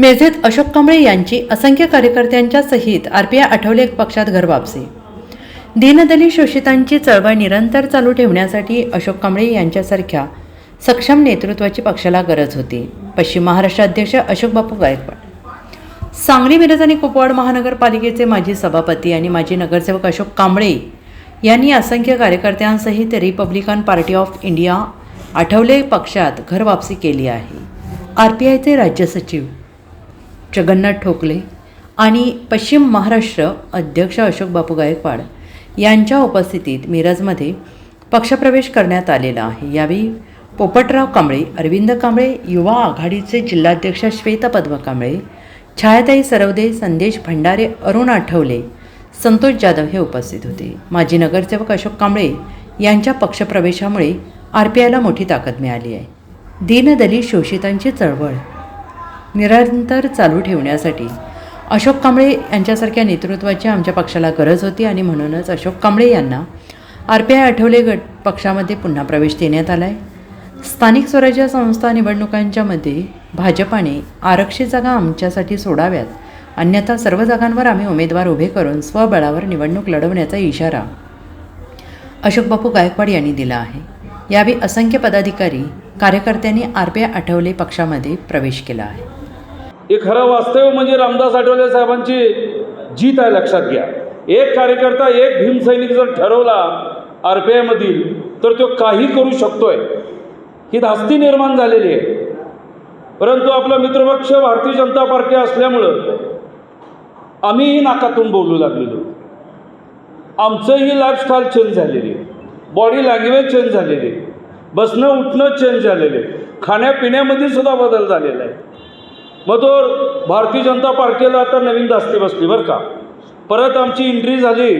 मेझेत अशोक कांबळे यांची असंख्य कार्यकर्त्यांच्या सहित आरपीआय आठवले पक्षात घरवापसी दीनदली दीनदलित शोषितांची चळवळ निरंतर चालू ठेवण्यासाठी अशोक कांबळे यांच्यासारख्या सक्षम नेतृत्वाची पक्षाला गरज होती. पश्चिम महाराष्ट्र अध्यक्ष अशोक बापू गायकवाड. सांगली मिरज आणि कुपवाड महानगरपालिकेचे माजी सभापती आणि माजी नगरसेवक अशोक कांबळे यांनी असंख्य कार्यकर्त्यांसहित Republican Party of India Athawale पक्षात घरवापसी केली आहे. आर पी आयचे राज्य सचिव जगन्नाथ ठोकले आणि पश्चिम महाराष्ट्र अध्यक्ष अशोक बापू गायकवाड यांच्या उपस्थितीत मिरजमध्ये पक्षप्रवेश करण्यात आलेला आहे. यावेळी पोपटराव कांबळे अरविंद कांबळे युवा आघाडीचे जिल्हाध्यक्ष श्वेता पद्म कांबळे छायाताई सरवदे संदेश भंडारे अरुण आठवले संतोष जाधव हे उपस्थित होते. माजी नगरसेवक अशोक कांबळे यांच्या पक्षप्रवेशामुळे आर पी आयला मोठी ताकद मिळाली आहे. दीनदलित शोषितांची चळवळ निरंतर चालू ठेवण्यासाठी. अशोक कांबळे यांच्यासारख्या नेतृत्वाची आमच्या पक्षाला गरज होती आणि म्हणूनच अशोक कांबळे यांना आर पी आय आठवले गट पक्षामध्ये पुन्हा प्रवेश देण्यात आला आहे स्थानिक स्वराज्य संस्था निवडणुकांच्या मध्ये भाजपाने आरक्षित जागा आमच्यासाठी सोडाव्यात. अन्यथा सर्व जागांवर आम्ही उमेदवार उभे करून स्वबळावर निवडणूक लढवण्याचा इशारा अशोक बापू गायकवाड यांनी दिला आहे. यावेळी असंख्य पदाधिकारी कार्यकर्त्यांनी आर पी आय आठवले पक्षामध्ये प्रवेश केला आहे. हे खरं वास्तव म्हणजे रामदास आठवले साहेबांची जीत आहे लक्षात घ्या. एक कार्यकर्ता एक भीमसैनिक जर ठरवला आर पी आयमधील तर तो काही करू शकतोय. ही धास्ती निर्माण झालेली आहे. परंतु आपला मित्रपक्ष भारतीय जनता पार्टी असल्यामुळं आम्हीही नाकातून बोलू लागलेलो. आमचंही लाईफस्टाईल चेंज झालेली आहे. बॉडी लँग्वेज चेंज झालेली आहे. बसणं उठणं चेंज झालेलं आहे. खाण्यापिण्यामध्ये सुद्धा बदल झालेला आहे. मग तो भारतीय जनता पार्टीला आता नवीन दास्ती बसली बरं का. परत आमची इंट्री झाली.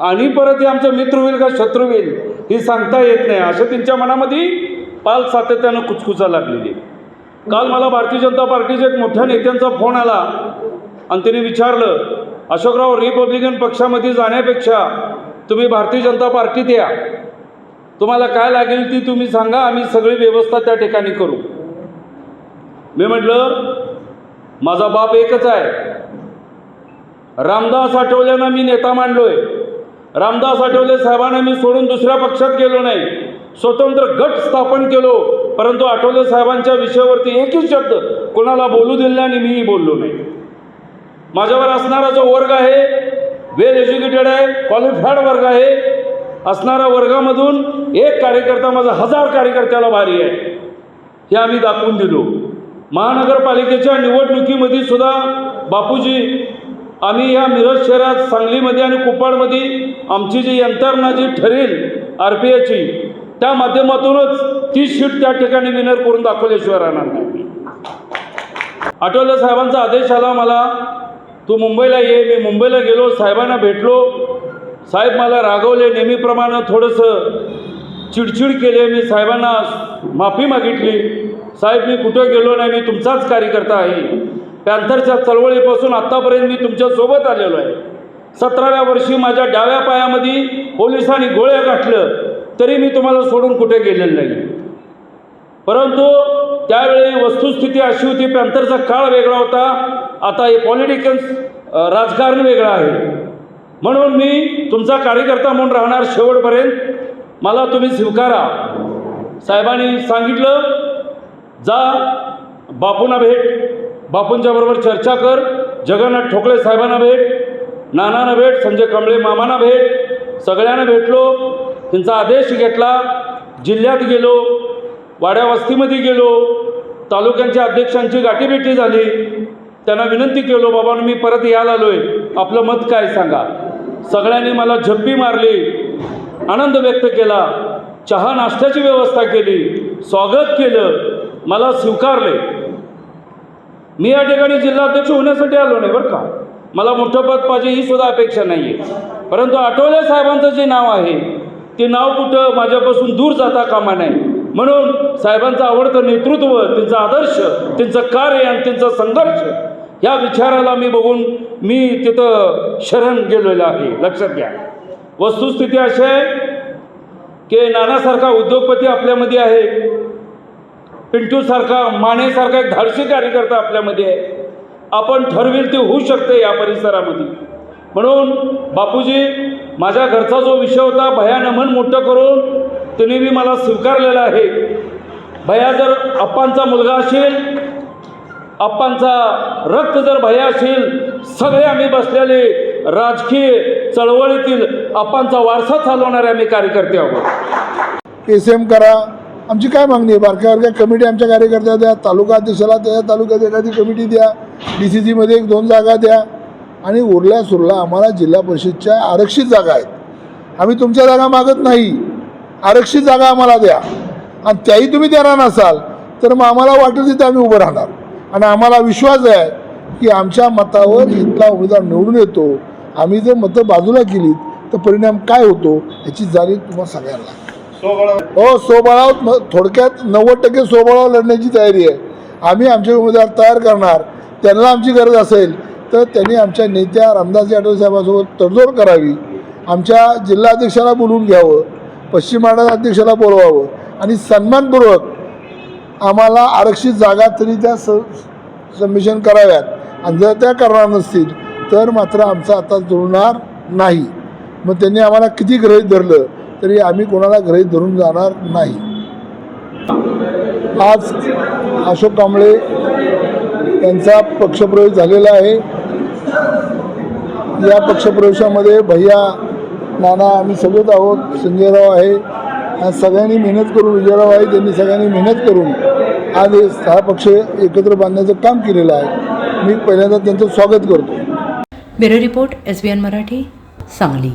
आणि परत हे आमचं मित्र होईल का शत्रू होईल हे सांगता येत नाही. असं त्यांच्या मनामध्ये पाल सातत्यानं कुचकुचा लागलेली. काल मला भारतीय जनता पार्टीच्या एक मोठ्या नेत्यांचा फोन आला. आणि त्यांनी विचारलं अशोकराव रिपब्लिकन पक्षामध्ये जाण्यापेक्षा तुम्ही भारतीय जनता पार्टीत या. तुम्हाला काय लागेल ती तुम्ही सांगा आम्ही सगळी व्यवस्था त्या ठिकाणी करू. मी म्हटलं माझा बाप एकच आहे. रामदास आठवल्यांना मी नेता मांडलोय. रामदास आठवले साहेबांना मी सोडून दुसऱ्या पक्षात गेलो नाही. स्वतंत्र गट स्थापन केलो. परंतु आठवले साहेबांच्या विषयावरती एकच शब्द कोणाला बोलू दिले आणि मीही बोललो नाही. माझ्यावर असणारा जो वर्ग आहे वेल एज्युकेटेड आहे क्वालिफाईड वर्ग आहे असणाऱ्या वर्गामधून एक कार्यकर्ता माझा हजार कार्यकर्त्याला भारी आहे. हे आम्ही दाखवून दिलो. महानगरपालिकेच्या निवडणुकीमध्ये सुद्धा बापूजी आम्ही या मिरज शहरात सांगलीमध्ये आणि कुपाडमध्ये आमची जी यंत्रणा जी ठरेल आर पी आयची त्या माध्यमातूनच ती शीट त्या ठिकाणी विनर करून दाखवल्याशिवाय राहणार नाही. आठवले साहेबांचा आदेश आला मला तू मुंबईला ये मी मुंबईला गेलो साहेबांना भेटलो. साहेब मला रागवले नेहमीप्रमाणे थोडंसं चिडचिड केले मी साहेबांना माफी मागितली. साहेब मी कुठं गेलो नाही मी तुमचाच कार्यकर्ता आहे. पॅन्थरच्या चळवळीपासून आत्तापर्यंत मी तुमच्यासोबत आलेलो आहे. सतराव्या वर्षी माझ्या डाव्या पायामध्ये पोलिसांनी गोळ्या गाठलं तरी मी तुम्हाला सोडून कुठे गेलेलं नाही. परंतु त्यावेळी वस्तुस्थिती अशी होती पॅन्थरचा काळ वेगळा होता. आता हे पॉलिटिकल्स राजकारण वेगळं आहे. म्हणून मी तुमचा कार्यकर्ता म्हणून राहणार शेवटपर्यंत. मला तुम्ही स्वीकारा. साहेबांनी सांगितलं जा बापूंना भेट. बापूंच्या बरोबर चर्चा कर. जगन्नाथ ठोकळे साहेबांना भेट. नानांना भेट. संजय कांबळे मामांना भेट. सगळ्यांना भेटलो. त्यांचा आदेश घेतला. जिल्ह्यात गेलो. वाड्या वस्तीमध्ये गेलो. तालुक्यांच्या अध्यक्षांची गाठीभेटी झाली. त्यांना विनंती केलो बाबा मी परत यायला आलो आहे आपलं मत काय सांगा? सगळ्यांनी मला झप्पी मारली. आनंद व्यक्त केला. चहा नाश्त्याची व्यवस्था केली. स्वागत केलं. मला स्वीकारले. मी या ठिकाणी जिल्हाध्यक्ष होण्यासाठी आलो नाही बरं का? मला मोठं पद पाहिजे ही सुद्धा अपेक्षा नाही आहे परंतु आठवले साहेबांचं जे नाव आहे ते नाव कुठं माझ्यापासून दूर जाता कामा नाही म्हणून साहेबांचं आवडतं नेतृत्व त्यांचा आदर्श त्यांचं कार्य आणि त्यांचा संघर्ष या विचाराला मी बघून मी तिथं शरण गेलेलं आहे. लक्षात घ्या. वस्तुस्थिती अशी आहे की नानासारखा उद्योगपती आपल्यामध्ये आहे. पिंटूसारखा मानेसारखा एक धाडसी कार्यकर्ता आपल्यामध्ये. आहे आपण ठरवील ते होऊ शकते या परिसरामध्ये. म्हणून बापूजी माझ्या घरचा जो विषय होता भया नमन मोठं करून तुम्ही बी मला स्वीकारलेला आहे. भया जर अप्पांचा मुलगा असेल अप्पांचा रक्त जर भया असेल सगळे आम्ही बसलेले राजकीय चळवळीतील अप्पांचा वारसा चालवणारे आम्ही कार्यकर्ते आहोत. एस एम करा. आमची काय मागणी आहे? बारक्या बारक्या कमिटी आमच्या कार्यकर्त्या द्या तालुका अध्यक्षाला त्या तालुक्यात एखादी कमिटी द्या डी सी सीमध्ये एक दोन जागा द्या. आणि उरल्या सुरला आम्हाला जिल्हा परिषदच्या आरक्षित जागा आहेत. आम्ही तुमच्या जागा मागत नाही. आरक्षित जागा आम्हाला द्या. आणि त्याही तुम्ही देणार नसाल तर मग आम्हाला वाटेल तिथे आम्ही उभं राहणार. आणि आम्हाला विश्वास आहे की आमच्या मतावर इथला उमेदवार निवडून येतो. आम्ही जर मतं बाजूला केलीत तर परिणाम काय होतो याची जाणीव तुम्हाला सगळ्यांना. आहे. हो सोबळाव थोडक्यात नव्वद टक्के सोबळाव लढण्याची तयारी आहे. आम्ही आमचे उमेदवार तयार करणार. त्यांना आमची गरज असेल तर त्यांनी आमच्या नेत्या रामदास आठवले साहेबांसोबत तडजोड करावी. आमच्या जिल्हाध्यक्षाला बोलवून घ्यावं पश्चिम महाराष्ट्र अध्यक्षाला बोलवावं आणि सन्मानपूर्वक आम्हाला आरक्षित जागा तरी त्या स सबमिशन कराव्यात. आणि जर त्या करणार नसतील तर मात्र आमचा आता जुळणार नाही. मग त्यांनी आम्हाला किती ग्रहित धरलं? तरी आम्ही कोणाला घरी धरून जाणार नाही. आज अशोक कांबळे यांचा पक्षप्रवेश झालेला आहे. या पक्षप्रवेशामध्ये भैया नाना आम्ही सगळेच आहोत. संजयराव आहे. आणि सगळ्यांनी मेहनत करून विजयराव आहे त्यांनी सगळ्यांनी मेहनत करून आज हे सहा पक्ष एकत्र बांधण्याचं काम केलेलं आहे. मी पहिल्यांदा त्यांचं स्वागत करतो. Bureau report S B N Marathi Sangli.